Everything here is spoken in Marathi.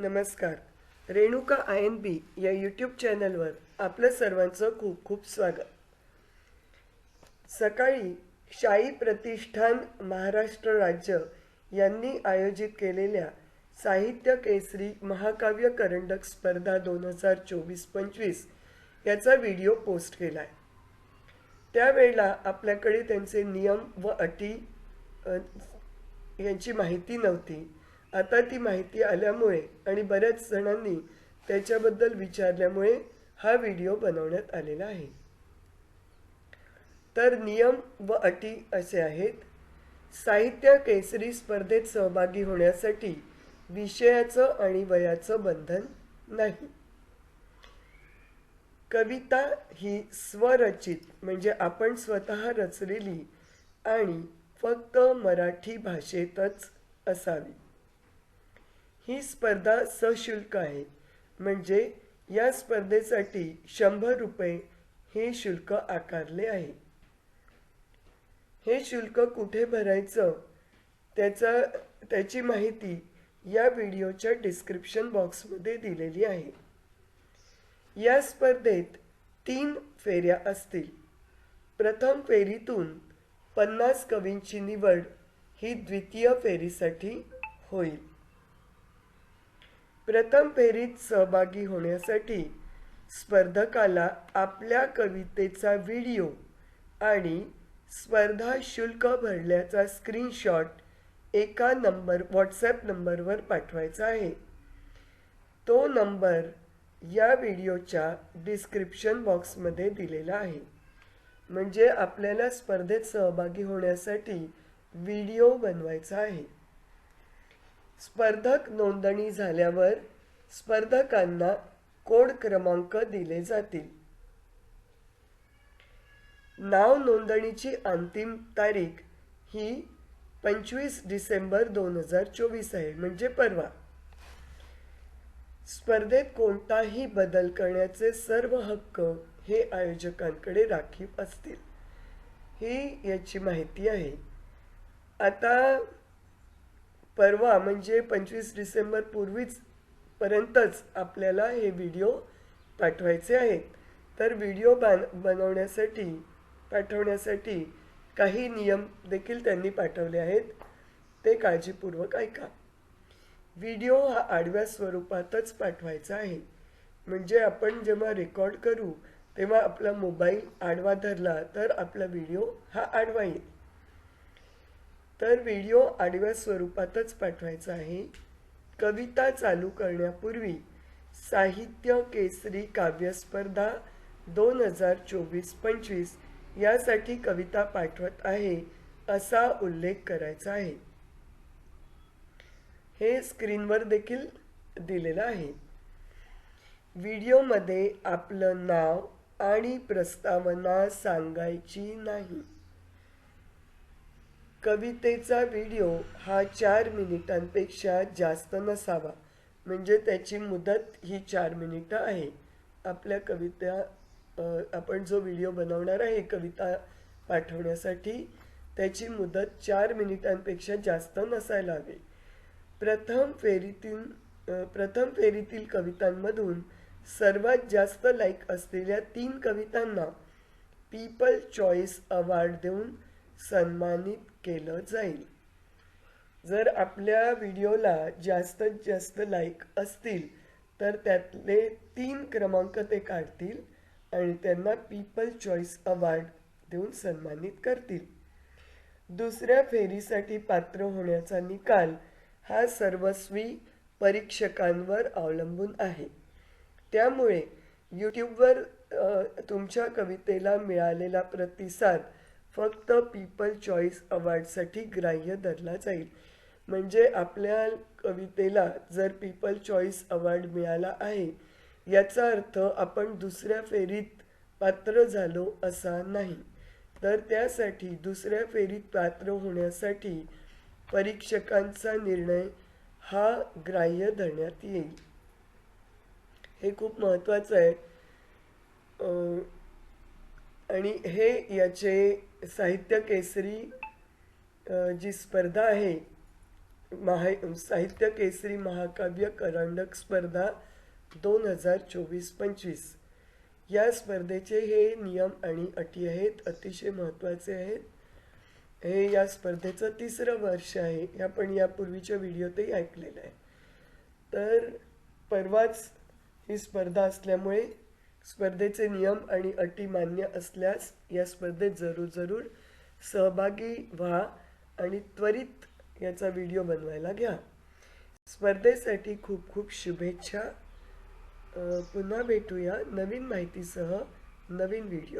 नमस्कार. रेणुका आय एन बी या यूट्यूब चॅनलवर आपलं सर्वांचं खूप खूप स्वागत. सकाळी शाही प्रतिष्ठान महाराष्ट्र राज्य यांनी आयोजित केलेल्या साहित्य केसरी महाकाव्य करंडक स्पर्धा दोन हजार चोवीस पंचवीस याचा व्हिडिओ पोस्ट केला आहे त्यावेळेला आपल्याकडे त्यांचे नियम व अटी यांची माहिती नव्हती. आता ती माहिती आल्यामुळे आणि बऱ्याच जणांनी त्याच्याबद्दल विचारल्यामुळे हा व्हिडिओ बनवण्यात आलेला आहे. तर नियम व अटी असे आहेत. साहित्य केसरी स्पर्धेत सहभागी होण्यासाठी विषयाचं आणि वयाचं बंधन नाही. कविता ही स्वरचित म्हणजे आपण स्वतः रचलेली आणि फक्त मराठी भाषेतच असावी. ही स्पर्धा सशुल्क आहे. म्हणजे या स्पर्धेसाठी शंभर रुपये हे शुल्क आकारले आहे. हे शुल्क कुठे भरायचं? त्याचा त्याची माहिती या व्हिडिओच्या डिस्क्रिप्शन बॉक्समध्ये दिलेली आहे. या स्पर्धेत तीन फेऱ्या असतील. प्रथम फेरीतून पन्नास कवींची निवड ही द्वितीय फेरीसाठी होईल. प्रथम फेरीत सहभागी होण्यासाठी स्पर्धकाला आपल्या कवितेचा व्हिडिओ आणि स्पर्धा शुल्क भरल्याचा स्क्रीनशॉट एका नंबर व्हॉट्सॲप नंबरवर पाठवायचा आहे. तो नंबर या व्हिडिओच्या डिस्क्रिप्शन बॉक्समध्ये दिलेला आहे. म्हणजे आपल्याला स्पर्धेत सहभागी होण्यासाठी व्हिडिओ बनवायचा आहे. स्पर्धक नोंदणी झाल्यावर स्पर्धकांना कोड क्रमांक दिले जातील. नाव नोंदणीची अंतिम तारीख ही पंचवीस डिसेंबर दोन हजार चोवीस आहे म्हणजे परवा. स्पर्धेत कोणताही बदल करण्याचे सर्व हक्क हे आयोजकांकडे राखीव असतील. ही याची माहिती आहे. आता परवा म्हणजे पंचवीस डिसेंबर पूर्वीच पर्यंतच आपल्याला हे व्हिडिओ पाठवायचे आहेत. तर व्हिडिओ बान बनवण्यासाठी पाठवण्यासाठी काही नियम देखील त्यांनी पाठवले आहेत. ते काळजीपूर्वक ऐका. व्हिडिओ हा आडव्या स्वरूपातच पाठवायचा आहे. म्हणजे आपण जेव्हा रेकॉर्ड करू तेव्हा आपला मोबाईल आडवा धरला तर आपला व्हिडिओ हा आडवा येईल. तर व्हिडिओ आडव्या स्वरूपातच पाठवायचा आहे. कविता चालू करण्यापूर्वी साहित्य केसरी काव्यस्पर्धा दोन हजार चोवीस पंचवीस यासाठी कविता पाठवत आहे असा उल्लेख करायचा आहे. हे स्क्रीनवर देखील दिलेलं आहे. व्हिडिओमध्ये आपलं नाव आणि प्रस्तावना सांगायची नाही. कवितेचा व्हिडिओ हा चार मिनिटांपेक्षा जास्त नसावा. म्हणजे त्याची मुदत ही चार मिनिटं आहे. आपल्या कविता आपण जो व्हिडिओ बनवणार आहे कविता पाठवण्यासाठी त्याची मुदत चार मिनिटांपेक्षा जास्त नसायला हवी. प्रथम फेरीतील प्रथम फेरीतील कवितांमधून सर्वात जास्त लाईक असलेल्या तीन कवितांना पीपल चॉईस अवॉर्ड देऊन सन्मानित केलं जाईल. जर आपल्या व्हिडिओला जास्तीत जास्त लाईक असतील तर त्यातले तीन क्रमांक ते काढतील आणि त्यांना पीपल चॉईस अवॉर्ड देऊन सन्मानित करतील. दुसऱ्या फेरीसाठी पात्र होण्याचा निकाल हा सर्वस्वी परीक्षकांवर अवलंबून आहे. त्यामुळे यूट्यूबवर तुमच्या कवितेला मिळालेला प्रतिसाद फक्त पीपल चॉईस अवॉर्डसाठी ग्राह्य धरला जाईल. म्हणजे आपल्या कवितेला जर पीपल चॉईस अवॉर्ड मिळाला आहे याचा अर्थ आपण दुसऱ्या फेरीत पात्र झालो असा नाही. तर त्यासाठी दुसऱ्या फेरीत पात्र होण्यासाठी परीक्षकांचा निर्णय हा ग्राह्य धरण्यात येईल. हे खूप महत्त्वाचं आहे. आणि हे याचे साहित्य केसरी जी स्पर्धा आहे महा साहित्य केसरी महाकाव्य करंडक स्पर्धा दोन हजार चोवीस पंचवीस. या स्पर्धेचे हे नियम आणि अटी आहेत अतिशय महत्त्वाचे आहेत. हे या स्पर्धेचं तिसरं वर्ष आहे हे आपण यापूर्वीच्या व्हिडिओतही ऐकलेलं आहे. तर परवाच ही स्पर्धा असल्यामुळे स्पर्धेचे नियम आणि अटी मान्य असल्यास या स्पर्धेत जरूर जरूर सहभागी व्हा आणि त्वरित याचा व्हिडिओ बनवायला घ्या. स्पर्धेसाठी खूप खूप शुभेच्छा. पुन्हा भेटूया नवीन माहितीसह नवीन व्हिडिओ.